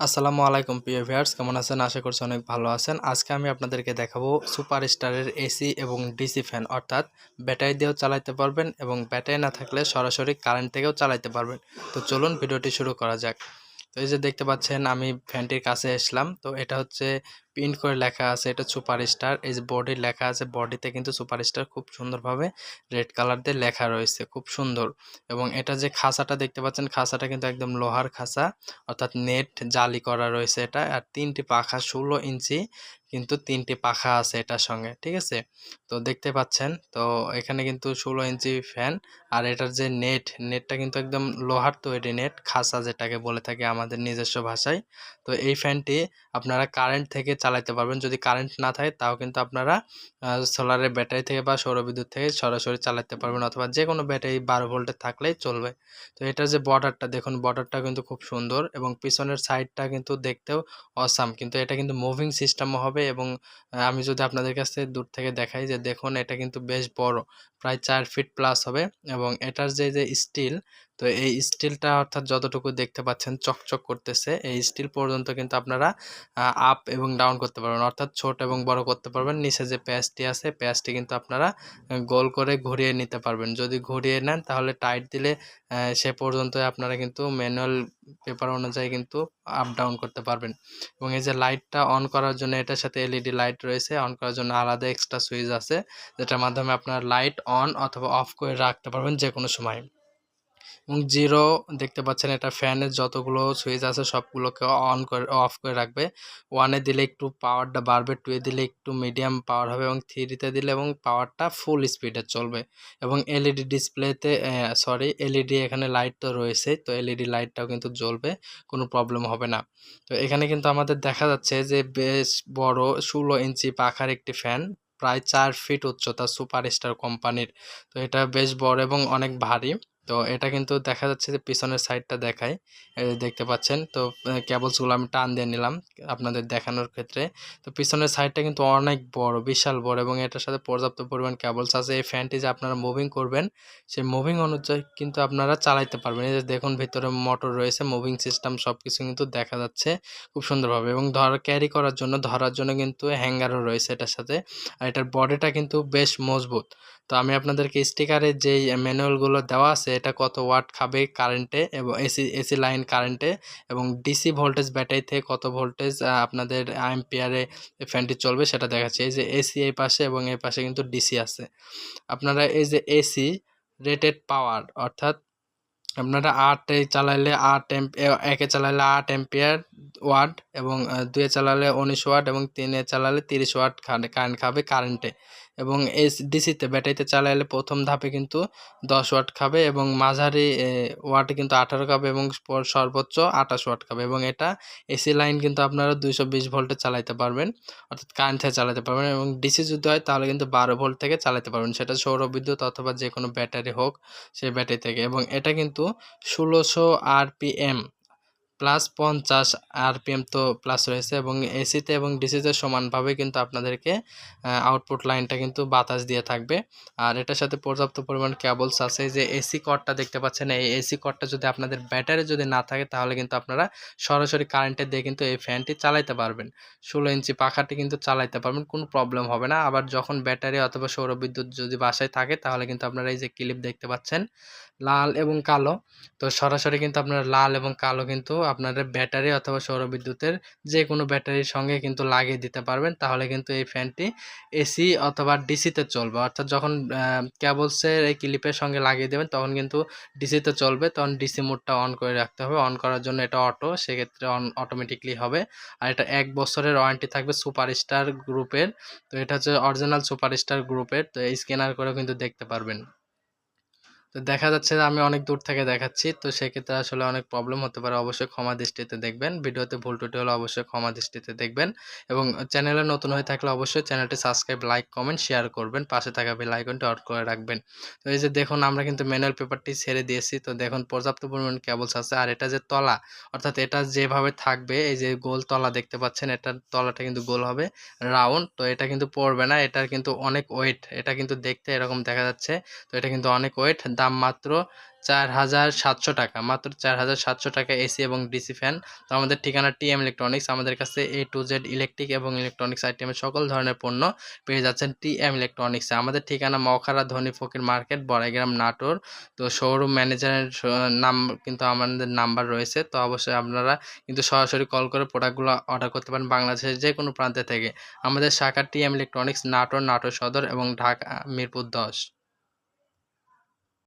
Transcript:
আসসালামু আলাইকুম, প্রিয় ভিউয়ার্স। কেমন আছেন? আশা করছি অনেক ভালো আছেন। আজকে আমি আপনাদেরকে দেখাবো সুপার স্টারের এসি এবং ডিসি ফ্যান। অর্থাৎ ব্যাটারি দিয়েও চালাতে পারবেন এবং ব্যাটারি না থাকলে সরাসরি কারেন্ট থেকেও চালাতে পারবেন। তো চলুন ভিডিওটি শুরু করা যাক। তো এই যে দেখতে পাচ্ছেন, আমি ফ্যানটির কাছে এসলাম। তো এটা হচ্ছে প্রিন্ট করে লেখা আছে, এটা সুপার স্টার। এই যে বডির লেখা আছে বডিতে কিন্তু সুপার স্টার খুব সুন্দরভাবে রেড কালার দিয়ে লেখা রয়েছে, খুব সুন্দর। এবং এটা যে খাঁচাটা দেখতে পাচ্ছেন, খাঁচাটা কিন্তু একদম লোহার খাঁচা, অর্থাৎ নেট জালি করা রয়েছে এটা। আর তিনটি পাখা ষোলো ইঞ্চি কিন্তু তিনটি পাখা আছে এটার সঙ্গে, ঠিক আছে? তো দেখতে পাচ্ছেন, তো এখানে কিন্তু ষোলো ইঞ্চি ফ্যান আর এটার যে নেট নেটটা কিন্তু একদম লোহার তৈরি নেট খাসা যেটাকে বলে থাকে আমাদের নিজস্ব ভাষায়। তো এই ফ্যানটি আপনারা কারেন্ট থেকে চালাতে পারবেন। যদি কারেন্ট না থাকে, তাও কিন্তু আপনারা সোলারের ব্যাটারি থেকে বা সৌরবিদ্যুৎ থেকে সরাসরি চালাতে পারবেন অথবা যে কোনো ব্যাটারি বারো ভোল্টে থাকলেই চলবে। তো এটার যে বর্ডারটা দেখুন বর্ডারটা কিন্তু খুব সুন্দর এবং পিছনের সাইডটা কিন্তু দেখতেও অসাম কিন্তু এটা কিন্তু মুভিং সিস্টেমও হবে এবং আমি যদি আপনাদের কাছে দূর থেকে দেখাই যে, দেখুন, এটা কিন্তু বেশ বড়, প্রায় চার ফিট প্লাস হবে এবং এটার যে যে স্টিল তো এই স্টিলটা অর্থাৎ যতটুকু দেখতে পাচ্ছেন, চকচক করতেছে। এই স্টিল পর্যন্ত কিন্তু আপনারা আপ এবং ডাউন করতে পারবেন, অর্থাৎ ছোট এবং বড় করতে পারবেন। নিচে যে প্যাচটি আছে প্যাচটি কিন্তু আপনারা গোল করে ঘুরিয়ে নিতে পারবেন। যদি ঘুরিয়ে নেন, তাহলে টাইট দিলে সে পর্যন্ত আপনারা কিন্তু ম্যানুয়াল পেপার অনুযায়ী কিন্তু আপ ডাউন করতে পারবেন। এবং এই যে লাইটটা অন করার জন্য, এটার সাথে এলইডি লাইট রয়েছে অন করার জন্য আলাদা এক্সট্রা সুইচ আছে, যেটার মাধ্যমে আপনার লাইট অন অথবা অফ করে রাখতে পারবেন যে কোনো সময়। এবং জিরো দেখতে পাচ্ছেন এটা ফ্যানের যতগুলো সুইচ আছে সবগুলোকে অন করে অফ করে রাখবে। ওয়ানে দিলে একটু পাওয়ারটা বাড়বে টুয়ে দিলে একটু মিডিয়াম পাওয়ার হবে এবং থ্রিতে দিলে এবং পাওয়ারটা ফুল স্পিডে চলবে। এবং এলইডি ডিসপ্লেতে সরি এলইডি এখানে লাইট তো রয়েছে, তো এলইডি লাইটটাও কিন্তু জ্বলবে, কোনো প্রবলেম হবে না। তো এখানে কিন্তু আমাদের দেখা যাচ্ছে যে বেশ বড় ষোলো ইঞ্চি পাখার একটি ফ্যান প্রায় চার ফিট উচ্চতা সুপার স্টার কোম্পানির তো এটা বেশ বড় এবং অনেক ভারী। তো এটা কিন্তু দেখা যাচ্ছে যে পিছনের সাইডটা দেখায়। দেখতে পাচ্ছেন? তো ক্যাবলসগুলো আমি টান দিয়ে নিলাম আপনাদের দেখানোর ক্ষেত্রে। তো পিছনের সাইডটা কিন্তু অনেক বড়, বিশাল বড় এবং এটার সাথে পর্যাপ্ত পরিমাণ ক্যাবলস আছে। এই ফ্যানটি যে আপনারা মুভিং করবেন সেই মুভিং অনুযায়ী কিন্তু আপনারা চালাইতে পারবেন। এই যে দেখুন, ভিতরে মোটর রয়েছে মুভিং সিস্টেম সব কিছু কিন্তু দেখা যাচ্ছে খুব সুন্দরভাবে এবং ধর ক্যারি করার জন্য, ধরার জন্য কিন্তু হ্যাঙ্গারও রয়েছে এটার সাথে। আর এটার বডিটা কিন্তু বেশ মজবুত। তো আমি আপনাদেরকে স্টিকারে যেই ম্যানুয়ালগুলো দেওয়া আছে এটা কত ওয়াট খাবে কারেন্টে এবং এসি এসি লাইন কারেন্টে এবং ডিসি ভোল্টেজ ব্যাটারি থেকে কত ভোল্টেজ আপনাদের আইএমপিয়ারে ফ্যানটি চলবে সেটা দেখাচ্ছে। এই যে এসি এই পাশে এবং এই পাশে কিন্তু ডিসি আছে। আপনারা এই যে এসি রেটেড পাওয়ার অর্থাৎ আপনারা আটে চালাইলে আট একে চালাইলে আট এম্পিয়ার ওয়াট এবং দুয়ে চালালে উনিশ ওয়াট এবং তিনে চালালে তিরিশ ওয়াট কারেন্ট খাবে কারেন্টে। এবং এস, ডিসিতে ব্যাটারিতে চালাইলে প্রথম ধাপে কিন্তু দশ ওয়াট খাবে এবং মাঝারি ওয়াটে কিন্তু আঠারো খাবে এবং সর্বোচ্চ আঠাশ ওয়াট খাবে এবং এটা এসি লাইন কিন্তু আপনারা দুইশো বিশ ভোল্টে চালাইতে পারবেন, অর্থাৎ কারেন্ট থেকে চালাতে পারবেন এবং ডিসি যদি হয় তাহলে কিন্তু বারো ভোল্ট থেকে চালাতে পারবেন, সেটা সৌর বিদ্যুৎ অথবা যে কোনো ব্যাটারি হোক সেই ব্যাটারি থেকে এবং এটা কিন্তু ষোলোশো আরপিএম প্লাস পঞ্চাশ আরপিএম তো প্লাস রয়েছে এবং এসিতে এবং ডিসিতে সমানভাবে কিন্তু আপনাদেরকে আউটপুট লাইনটা কিন্তু বাতাস দিয়ে থাকবে। আর এটার সাথে পর্যাপ্ত পরিমাণ কেবলস আছে যে এসি কটটা দেখতে পাচ্ছেন, এই এসি কটটা যদি আপনাদের ব্যাটারি যদি না থাকে তাহলে কিন্তু আপনারা সরাসরি কারেন্টে দিয়ে কিন্তু এই ফ্যানটি চালাইতে পারবেন। ষোলো ইঞ্চি পাখাটি কিন্তু চালাইতে পারবেন, কোনো প্রবলেম হবে না। আবার যখন ব্যাটারি অথবা সৌরবিদ্যুৎ যদি বাসায় থাকে তাহলে কিন্তু আপনারা এই যে ক্লিপ দেখতে পাচ্ছেন, লাল এবং কালো। তো সরাসরি কিন্তু আপনারা লাল এবং কালো কিন্তু আপনাদের ব্যাটারি অথবা সৌরবিদ্যুতের যে কোনো ব্যাটারির সঙ্গে কিন্তু লাগিয়ে দিতে পারবেন। তাহলে কিন্তু এই ফ্যানটি এসি অথবা ডিসিতে চলবে। অর্থাৎ যখন ক্যাবলসের এই ক্লিপের সঙ্গে লাগিয়ে দেবেন, তখন কিন্তু ডিসিতে চলবে। তখন ডিসি মোডটা অন করে রাখতে হবে। অন করার জন্য এটা অটো, সেক্ষেত্রে অন অটোমেটিকলি হবে। আর এটা এক বছরের ওয়ারেন্টি থাকবে সুপারস্টার গ্রুপের। তো এটা হচ্ছে অরিজিনাল সুপারস্টার গ্রুপের। তো এই স্ক্যানার করেও কিন্তু দেখতে পারবেন। তো দেখা যাচ্ছে যে আমি অনেক দূর থেকে দেখাচ্ছি। তো সেক্ষেত্রে আসলে অনেক প্রবলেম হতে পারে। অবশ্যই ক্ষমা দৃষ্টিতে দেখবেন। ভিডিওতে ভুল টুটি হলে অবশ্যই ক্ষমা দৃষ্টিতে দেখবেন। এবং চ্যানেলে নতুন হয়ে থাকলে অবশ্যই চ্যানেলটি সাবস্ক্রাইব লাইক কমেন্ট শেয়ার করবেন। পাশে থাকা বেল আইকনটি করে রাখবেন। তো এই যে দেখুন, আমরা কিন্তু ম্যানুয়াল পেপারটি ছেড়ে দিয়েছি। তো দেখুন, পর্যাপ্ত পরিমাণ কেবলস আছে। আর এটা যে তলা, অর্থাৎ এটা যেভাবে থাকবে, এই যে গোল তলা দেখতে পাচ্ছেন এটার তলাটা কিন্তু গোল হবে রাউন্ড তো এটা কিন্তু পড়বে না। এটার কিন্তু অনেক ওয়েট এটা কিন্তু দেখতে এরকম দেখা যাচ্ছে। তো এটা কিন্তু অনেক ওয়েট দাম মাত্র চার হাজার সাতশো টাকা। মাত্র চার হাজার সাতশো টাকা এসি এবং ডিসি ফ্যান। তো আমাদের ঠিকানা টিএম ইলেকট্রনিক্স। আমাদের কাছে এ টু জেড ইলেকট্রিক এবং ইলেকট্রনিক্স আইটেমের সকল ধরনের পণ্য পেয়ে যাচ্ছেন টিএম ইলেকট্রনিক্সে। আমাদের ঠিকানা মখারা ধনী ফকির মার্কেট, বড়াইগ্রাম, নাটোর। তো শোরুম ম্যানেজারের নাম কিন্তু আমাদের নাম্বার রয়েছে। তো অবশ্যই আপনারা কিন্তু সরাসরি কল করে প্রোডাক্টগুলো অর্ডার করতে পারেন বাংলাদেশের যে কোনো প্রান্তে থেকে। আমাদের শাখা টিএম ইলেকট্রনিক্স, নাটোর নাটোর সদর এবং ঢাকা, মিরপুর দশ।